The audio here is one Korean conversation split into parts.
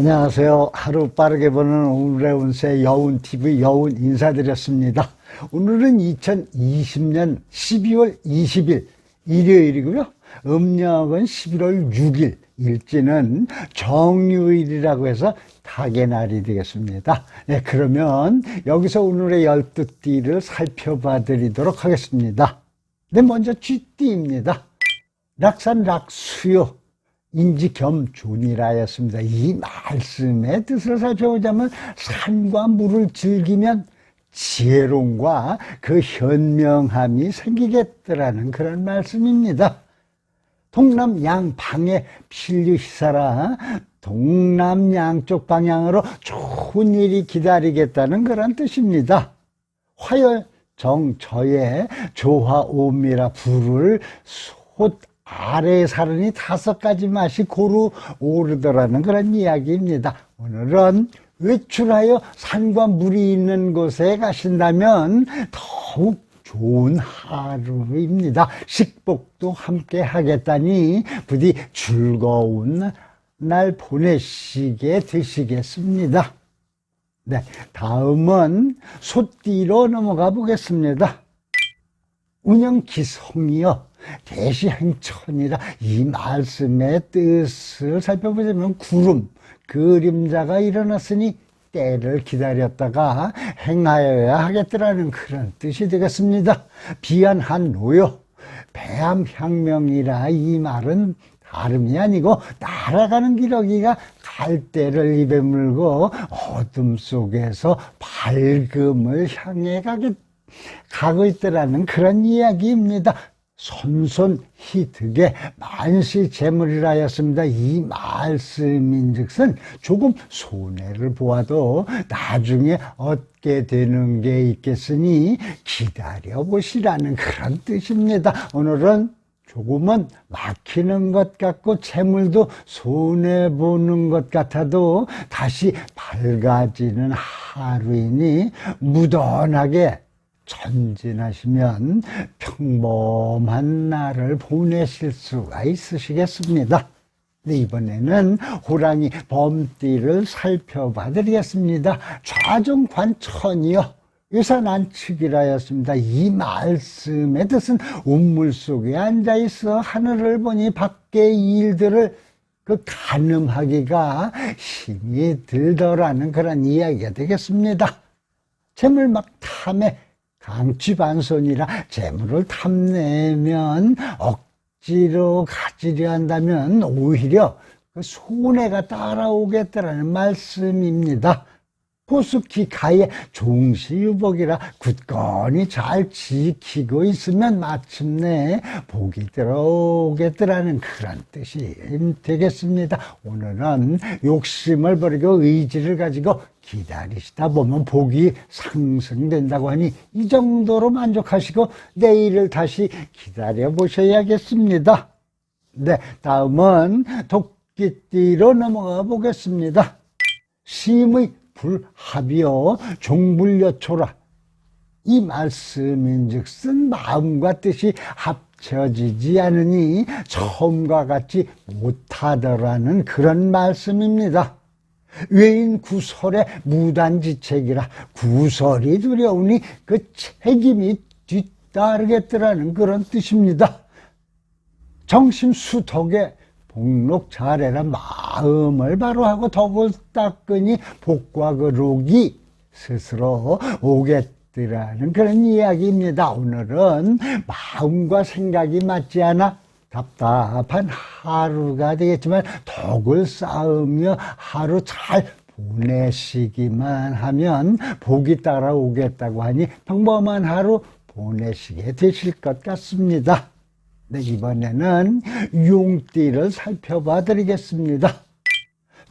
안녕하세요. 하루 빠르게 보는 오늘의 운세 여운TV 여운 인사드렸습니다. 오늘은 2020년 12월 20일 일요일이고요. 음력은 11월 6일, 일지는 정유일이라고 해서 닭의 날이 되겠습니다. 네, 그러면 여기서 오늘의 12띠를 살펴봐 드리도록 하겠습니다. 네, 먼저 쥐띠입니다. 락산 락수요. 인지 겸 존이라였습니다. 이 말씀의 뜻을 살펴보자면 산과 물을 즐기면 지혜로움과 그 현명함이 생기겠더라는 그런 말씀입니다. 동남 양 방에 필류시사라 동남 양쪽 방향으로 좋은 일이 기다리겠다는 그런 뜻입니다. 화열 정저에 조화오미라 불을 솥 아래 사른이 다섯 가지 맛이 고루 오르더라는 그런 이야기입니다. 오늘은 외출하여 산과 물이 있는 곳에 가신다면 더욱 좋은 하루입니다. 식복도 함께 하겠다니 부디 즐거운 날 보내시게 되시겠습니다. 네, 다음은 소띠로 넘어가 보겠습니다. 운영 기성이요. 대시행천이라 이 말씀의 뜻을 살펴보자면 구름, 그림자가 일어났으니 때를 기다렸다가 행하여야 하겠더라는 그런 뜻이 되겠습니다. 비안한 노요, 배암향명이라 이 말은 다름이 아니고 날아가는 기러기가 갈대를 입에 물고 어둠 속에서 밝음을 향해 가겠 가고 있더라는 그런 이야기입니다. 손손 희득의 만시 재물이라 하였습니다. 이 말씀인즉슨 조금 손해를 보아도 나중에 얻게 되는 게 있겠으니 기다려 보시라는 그런 뜻입니다. 오늘은 조금은 막히는 것 같고 재물도 손해 보는 것 같아도 다시 밝아지는 하루이니 무던하게 전진하시면 평범한 날을 보내실 수가 있으시겠습니다. 네, 이번에는 호랑이 범띠를 살펴봐 드리겠습니다. 좌정관천이요. 유산안측이라였습니다. 이 말씀의 뜻은 운물 속에 앉아 있어 하늘을 보니 밖의 일들을 그 가늠하기가 힘이 들더라는 그런 이야기가 되겠습니다. 재물 막 탐에 강취반손이라 재물을 탐내면 억지로 가지려 한다면 오히려 그 손해가 따라오겠다라는 말씀입니다. 포스키 가의 종시유복이라 굳건히 잘 지키고 있으면 마침내 복이 들어오겠더라는 그런 뜻이 되겠습니다. 오늘은 욕심을 버리고 의지를 가지고 기다리시다 보면 복이 상승된다고 하니 이 정도로 만족하시고 내일을 다시 기다려 보셔야겠습니다. 네, 다음은 도끼띠로 넘어가 보겠습니다. 심의 불합이요 종불여초라 이 말씀인즉슨 마음과 뜻이 합쳐지지 않으니 처음과 같이 못하더라는 그런 말씀입니다. 외인 구설의 무단지책이라 구설이 두려우니 그 책임이 뒤따르겠더라는 그런 뜻입니다. 정심수덕에 복록 잘해라 마음을 바로 하고 덕을 닦으니 복과 그록이 스스로 오겠더라는 그런 이야기입니다. 오늘은 마음과 생각이 맞지 않아 답답한 하루가 되겠지만 덕을 쌓으며 하루 잘 보내시기만 하면 복이 따라오겠다고 하니 평범한 하루 보내시게 되실 것 같습니다. 네, 이번에는 용띠를 살펴봐 드리겠습니다.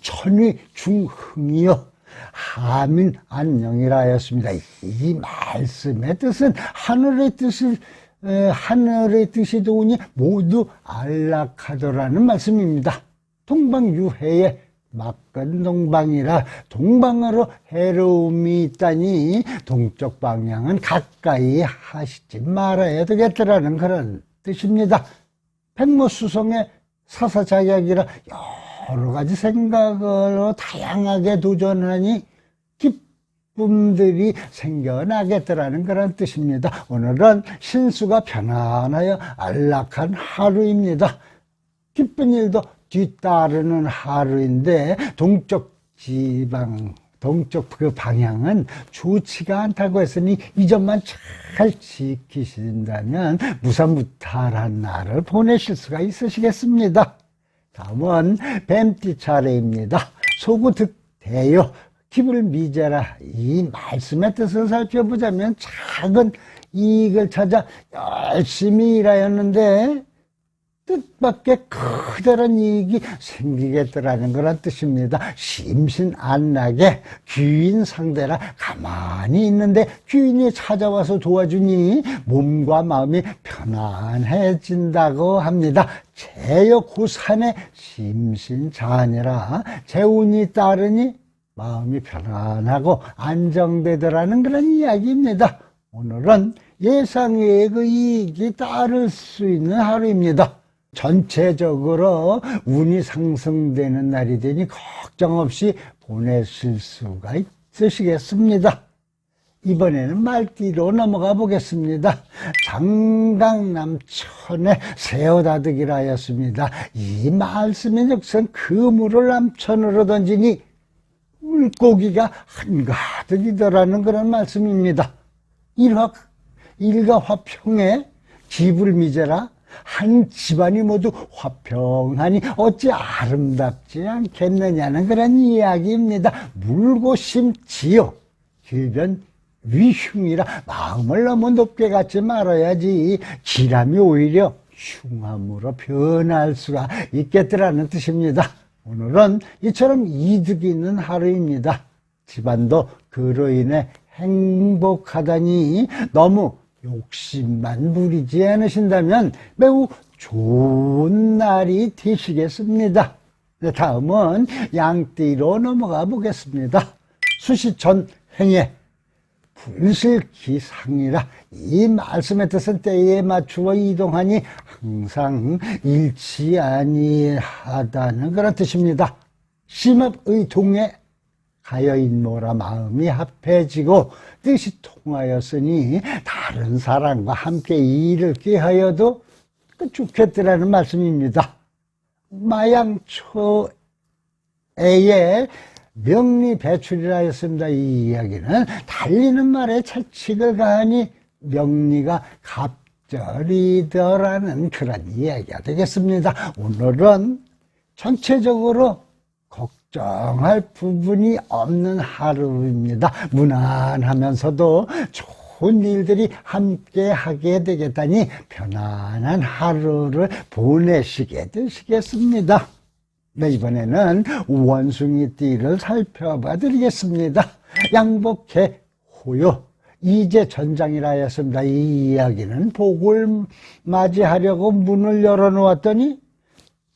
천위 중흥이요. 하민 안녕이라 하였습니다. 이 말씀의 뜻은 하늘의 뜻을 에, 하늘의 뜻이 도우니 모두 안락하더라는 말씀입니다. 동방유해의 막건 동방이라 동방으로 해로움이 있다니 동쪽 방향은 가까이 하시지 말아야 되겠더라는 그런 뜻입니다. 백모수성의 사사자약이라 여러 가지 생각으로 다양하게 도전하니 기쁨들이 생겨나겠더라는 그런 뜻입니다. 오늘은 신수가 편안하여 안락한 하루입니다. 기쁜 일도 뒤따르는 하루인데 동쪽 지방 동쪽 그 방향은 좋지가 않다고 했으니 이 점만 잘 지키신다면 무사무탈한 날을 보내실 수가 있으시겠습니다. 다음은 뱀띠 차례입니다. 소구 득대요. 기불 미제라. 이 말씀의 뜻을 살펴보자면 작은 이익을 찾아 열심히 일하였는데 뜻밖의 커다란 이익이 생기겠더라는 그런 뜻입니다. 심신안락에 귀인 상대라 가만히 있는데 귀인이 찾아와서 도와주니 몸과 마음이 편안해진다고 합니다. 고산에 심신자니라 재운이 따르니 마음이 편안하고 안정되더라는 그런 이야기입니다. 오늘은 예상외의 그 이익이 따를 수 있는 하루입니다. 전체적으로 운이 상승되는 날이 되니 걱정 없이 보내실 수가 있으시겠습니다. 이번에는 말띠로 넘어가 보겠습니다. 장강남 천에 새우다득이라 하였습니다. 이 말씀의 역선 그물을 남천으로 던지니 물고기가 한가득이더라는 그런 말씀입니다. 일화, 일가 화평에 기불미제라 한 집안이 모두 화평하니 어찌 아름답지 않겠느냐는 그런 이야기입니다. 물고 심지요. 기변 위흉이라 마음을 너무 높게 갖지 말아야지 기람이 오히려 흉함으로 변할 수가 있겠더라는 뜻입니다. 오늘은 이처럼 이득이 있는 하루입니다. 집안도 그로 인해 행복하다니 너무 욕심만 부리지 않으신다면 매우 좋은 날이 되시겠습니다. 네, 다음은 양띠로 넘어가 보겠습니다. 수시전 행에 불실기상이라 이 말씀의 뜻은 때에 맞추어 이동하니 항상 일치 아니하다는 그런 뜻입니다. 심업의 동에 가여인모라 마음이 합해지고 뜻이 통하였으니 다른 사람과 함께 일을 꾀하여도 그 좋겠더라는 말씀입니다. 마양초에 명리 배출이라 했습니다. 이 이야기는 달리는 말에 채찍을 가하니 명리가 갑절이더라는 그런 이야기가 되겠습니다. 오늘은 전체적으로 걱 정할 부분이 없는 하루입니다. 무난하면서도 좋은 일들이 함께 하게 되겠다니 편안한 하루를 보내시게 되시겠습니다. 네, 이번에는 원숭이 띠를 살펴봐 드리겠습니다. 양복해 호요. 이제 전장이라 했습니다. 이 이야기는 복을 맞이하려고 문을 열어놓았더니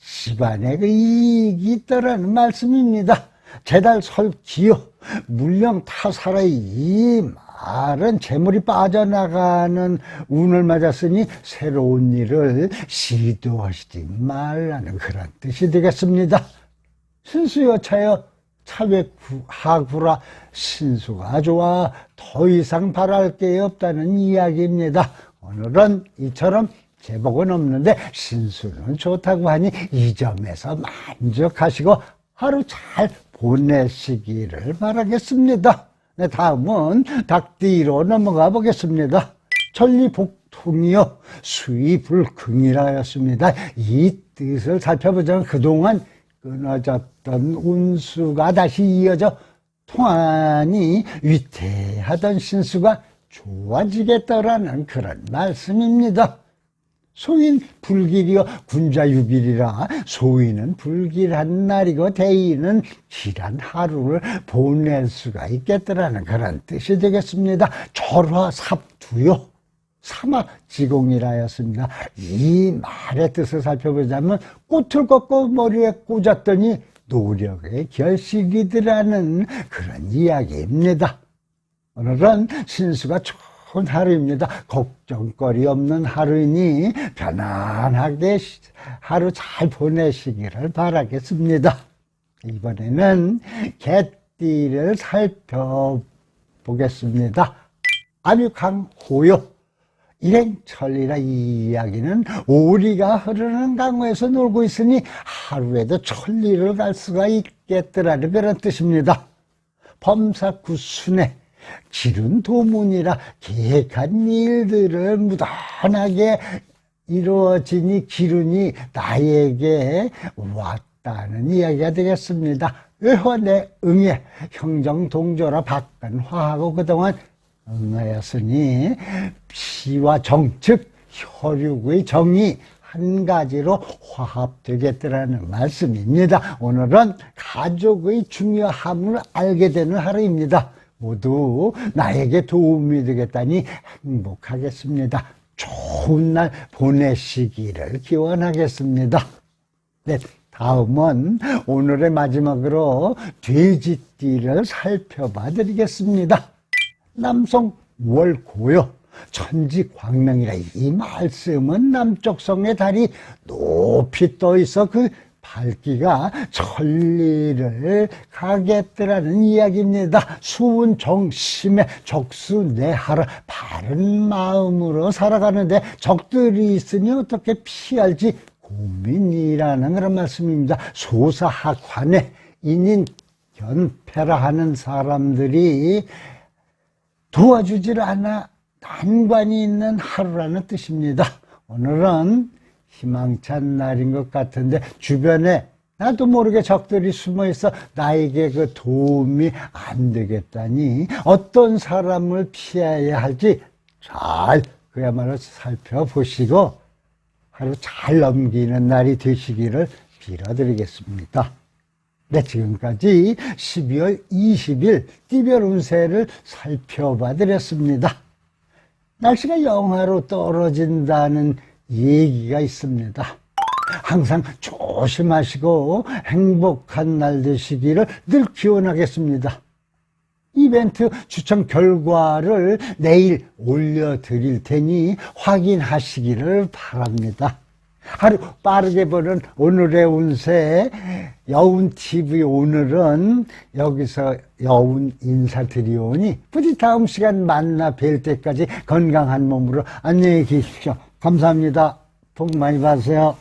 집안에 그 이익이 있더라는 말씀입니다. 제달 설기요. 물령 타살의 이 말은 재물이 빠져나가는 운을 맞았으니 새로운 일을 시도하시지 말라는 그런 뜻이 되겠습니다. 신수여차여 차외 하구라 신수가 좋아 더 이상 바랄 게 없다는 이야기입니다. 오늘은 이처럼 제복은 없는데 신수는 좋다고 하니 이 점에서 만족하시고 하루 잘 보내시기를 바라겠습니다. 네, 다음은 닭띠로 넘어가 보겠습니다. 천리복통이요 수의불긍이라 하였습니다. 이 뜻을 살펴보자면 그동안 끊어졌던 운수가 다시 이어져 통하니 위태하던 신수가 좋아지겠더라는 그런 말씀입니다. 소인 불길이여 군자유길이라 소인은 불길한 날이고 대인은 길한 하루를 보낼 수가 있겠더라는 그런 뜻이 되겠습니다. 절화삽두요. 사마지공이라였습니다. 이 말의 뜻을 살펴보자면 꽃을 꺾고 머리에 꽂았더니 노력의 결실이더라는 그런 이야기입니다. 오늘은 신수가 좋은 하루입니다. 걱정거리 없는 하루이니 편안하게 시- 하루 잘 보내시기를 바라겠습니다. 이번에는 개띠를 살펴보겠습니다. 암육강호요. 일행천리라 이 이야기는 오리가 흐르는 강호에서 놀고 있으니 하루에도 천리를 갈 수가 있겠더라는 그런 뜻입니다. 범사구순에 기른 도문이라 계획한 일들을 무던하게 이루어지니 기run이 나에게 왔다는 이야기가 되겠습니다. 의원의 응애 형정동조라 박근화하고 그동안 응하였으니 피와 정, 즉 혈육의 정이 한 가지로 화합되겠더라는 말씀입니다. 오늘은 가족의 중요함을 알게 되는 하루입니다. 모두 나에게 도움이 되겠다니 행복하겠습니다. 좋은 날 보내시기를 기원하겠습니다. 네, 다음은 오늘의 마지막으로 돼지띠를 살펴봐 드리겠습니다. 남성 월고요. 천지 광명이라 이 말씀은 남쪽 성의 달이 높이 떠 있어 그 밝기가 천리를 가겠더라는 이야기입니다. 수운 정심에 적수내하라 바른 마음으로 살아가는데 적들이 있으니 어떻게 피할지 고민이라는 그런 말씀입니다. 소사학환에 인인 견패라 하는 사람들이 도와주질 않아 난관이 있는 하루라는 뜻입니다. 오늘은 희망찬 날인 것 같은데 주변에 나도 모르게 적들이 숨어 있어 나에게 그 도움이 안 되겠다니 어떤 사람을 피해야 할지 잘 그야말로 살펴보시고 하루 잘 넘기는 날이 되시기를 빌어드리겠습니다. 네, 지금까지 12월 20일 띠별 운세를 살펴봐 드렸습니다. 날씨가 영하로 떨어진다는 얘기가 있습니다. 항상 조심하시고 행복한 날 되시기를 늘 기원하겠습니다. 이벤트 추첨 결과를 내일 올려드릴 테니 확인하시기를 바랍니다. 하루 빠르게 보는 오늘의 운세 여운TV 오늘은 여기서 여운 인사드리오니 부디 다음 시간 만나 뵐 때까지 건강한 몸으로 안녕히 계십시오. 감사합니다. 복 많이 받으세요.